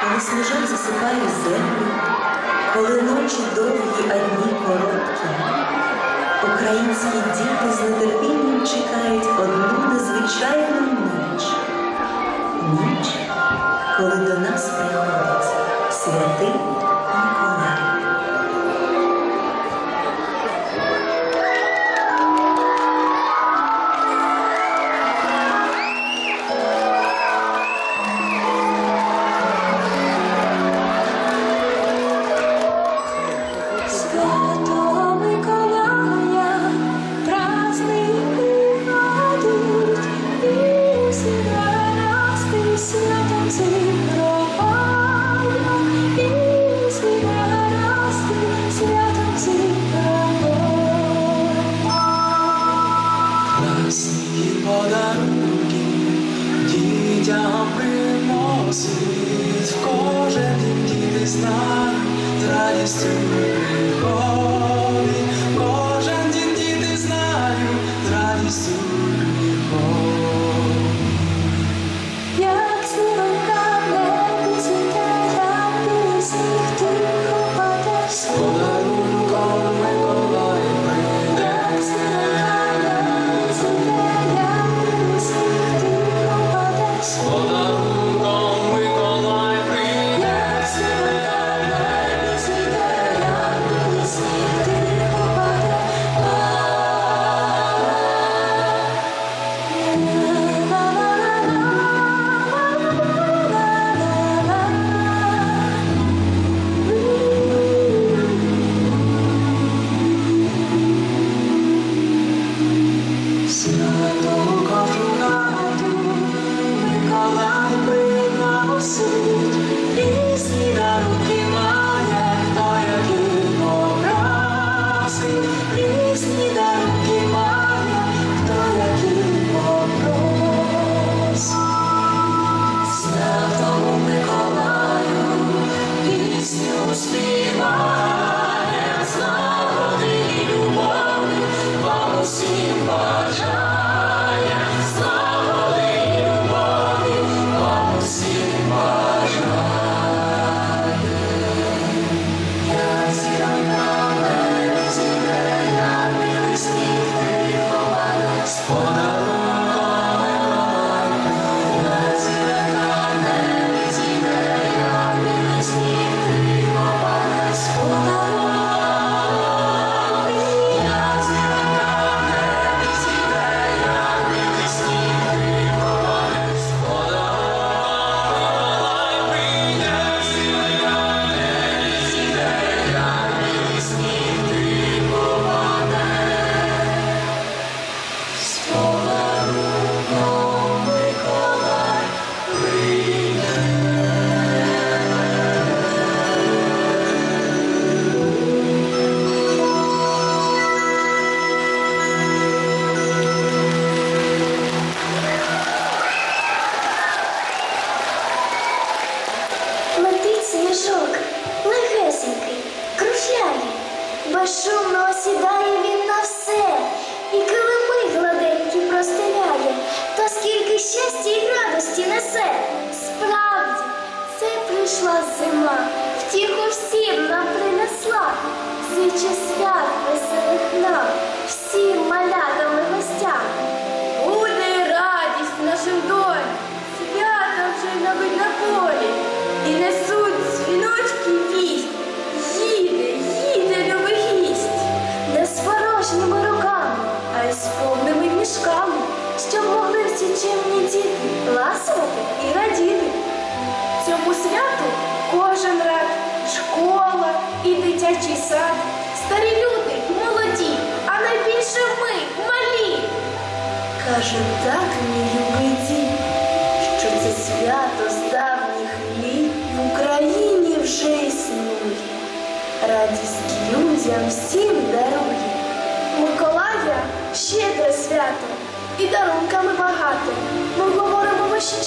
коли сніжок засипає землю, коли ночі довгі, а дні короткі, українські діти з нетерпінням чекають одну незвичайну ніч. Ніч, коли до нас приходить святий Миколай. Приносить кожен дім знак з радістю приходить, кожен дім діти знаю з радістю щастя і радості несе. Справді, це прийшла зима, втіху всім нам принесла, зиче свят веселих нам, всім малятам чимні діти ласувати і радіти. Цьому святу кожен рад, школа і дитячий сад, старі люди, молоді, а найбільше ми, малі. Каже так, мій любий дім, що це свято з давніх літ в Україні вже існує. Радість людям всім дарує. Миколая щедре свято і дарунками багато. Ми говоримо весь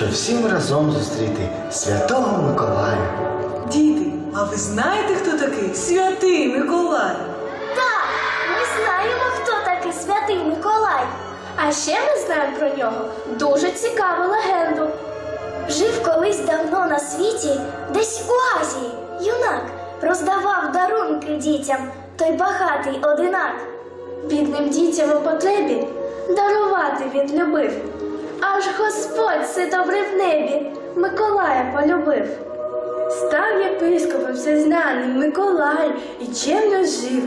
щоб всім разом зустріти Святого Миколая. Діти, а ви знаєте, хто такий святий Миколай? Так, ми знаємо, хто такий святий Миколай. А ще ми знаємо про нього дуже цікаву легенду. Жив колись давно на світі, десь у Азії, юнак роздавав дарунки дітям, той багатий одинак. Бідним дітям у потребі дарувати він любив. Аж Господь все добре в небі Миколая полюбив. Став єпископом всезнаним Миколай і чемно жив.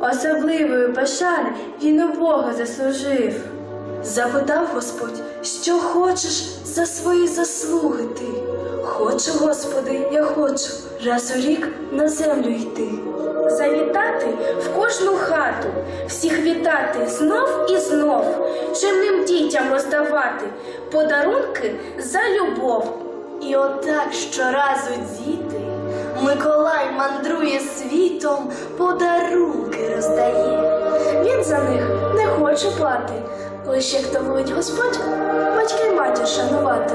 Особливої пошани він у Бога заслужив. Запитав Господь, що хочеш за свої заслуги ти. Хочу, Господи, я хочу раз у рік на землю йти. Завітати в кожну хату, всіх вітати знов і знов, чемним дітям роздавати подарунки за любов. І отак щоразу діти Миколай мандрує світом, подарунки роздає. Він за них не хоче плати, лише хто волить Господь, батька й матір шанувати,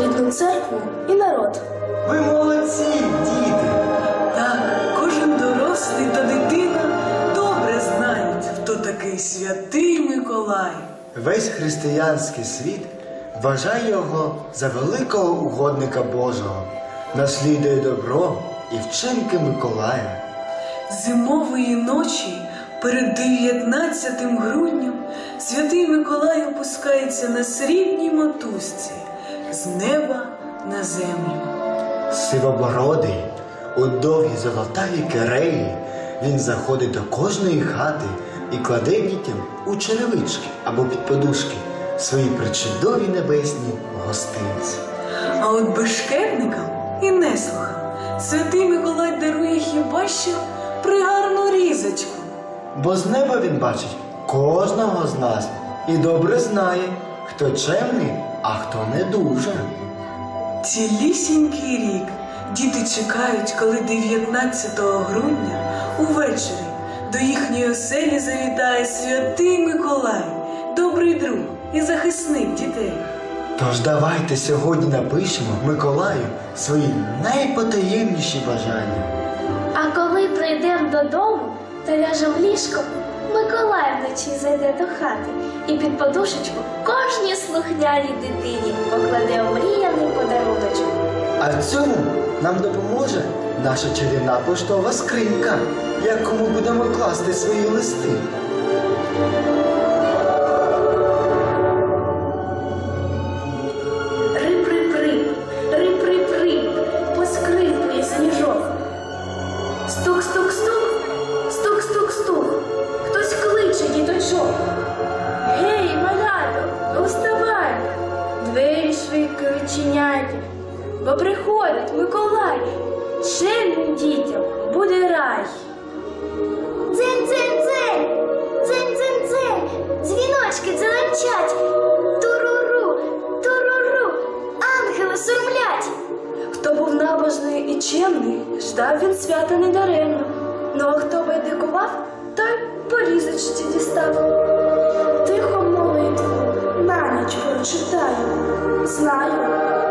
рідну церкву і народ. Ви молодці, діти! Дорослий та дитина добре знають, хто такий святий Миколай. Весь християнський світ вважає його за великого угодника Божого, наслідує добро і вчинки Миколая. Зимової ночі перед 19 грудням святий Миколай опускається на срібній мотузці з неба на землю. Сивобородий, у довгій золотавій кереї, він заходить до кожної хати і кладе дітям у черевички або під подушки свої причудові небесні гостинці. А от бешкетникам і неслухам святий Миколай дарує хіба що пригарну різочку. Бо з неба він бачить кожного з нас і добре знає, хто чемний, а хто не дуже. Цілісінький рік діти чекають, коли 19 грудня увечері до їхньої оселі завітає святий Миколай, добрий друг і захисник дітей. Тож давайте сьогодні напишемо Миколаю свої найпотаємніші бажання. А коли прийдемо додому та ляжем в ліжко, Миколай вночі зайде до хати і під подушечку кожній слухняній дитині покладе. А в цьому нам допоможе наша чарівна поштова скринька, яку ми будемо класти свої листи. Приходить Миколай, чемним дітям буде рай. Дзень-дзень-дзень, дзень-дзень-дзень, дзвіночки дзеленчать, туруру, туруру, ангели сурмлять. Хто був набожний і чемний, ждав він свята недаремно. Ну а хто байдикував, той по різочці дістав. Тихо молитву на ніч прочитаю. Знаю,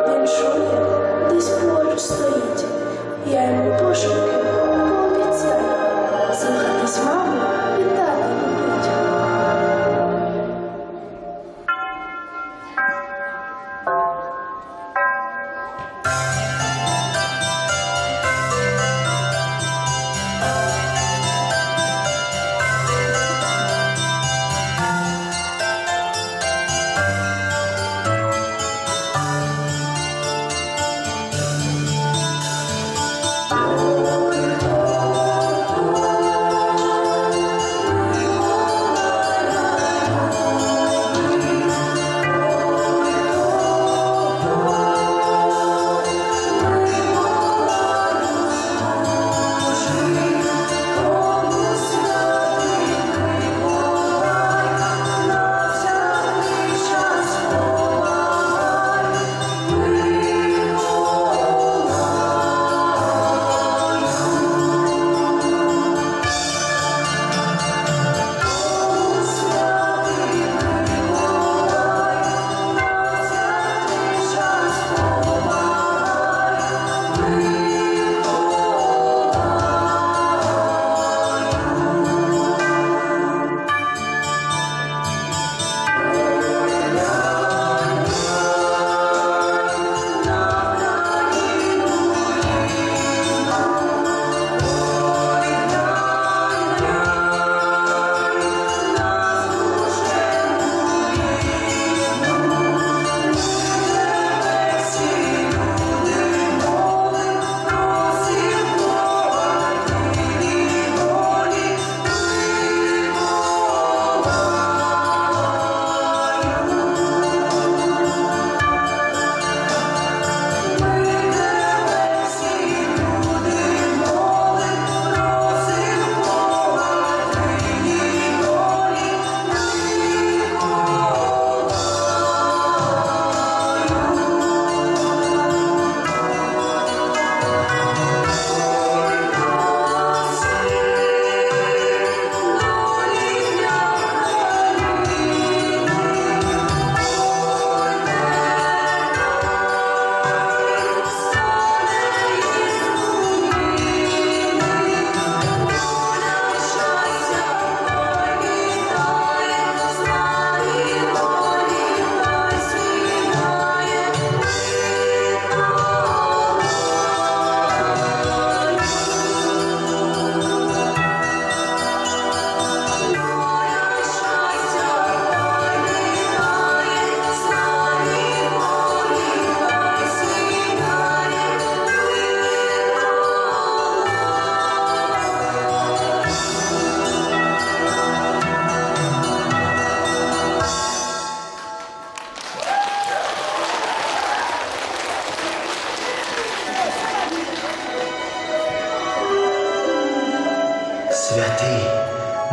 він чує, десь поруч стоїть. Я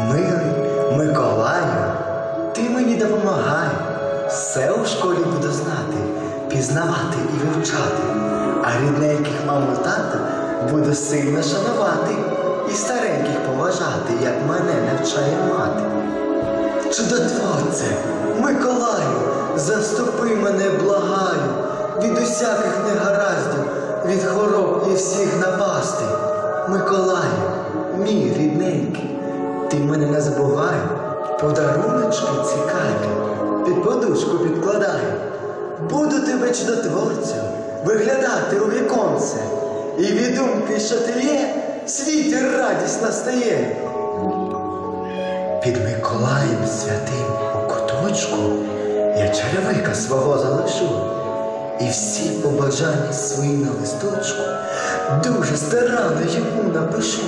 Милий Миколаю, ти мені допомагай. Все у школі буду знати, пізнавати і вивчати. А рідненьких маму тата буду сильно шанувати і стареньких поважати, як мене навчає мати. Чудотворце, Миколаю, заступи мене, благаю, від усяких негараздів, від хвороб і всіх напасти. Миколаю, мій рідненький, ти мене не забувай, подаруночки цікаві, під подушку підкладай. Буду тебе чудотворцем виглядати у віконце, і від думки, що ти є, світ радість настає. Під Миколаєм святим у куточку я черевика свого залишу. І всі побажання свої на листочку дуже старанно йому напишу.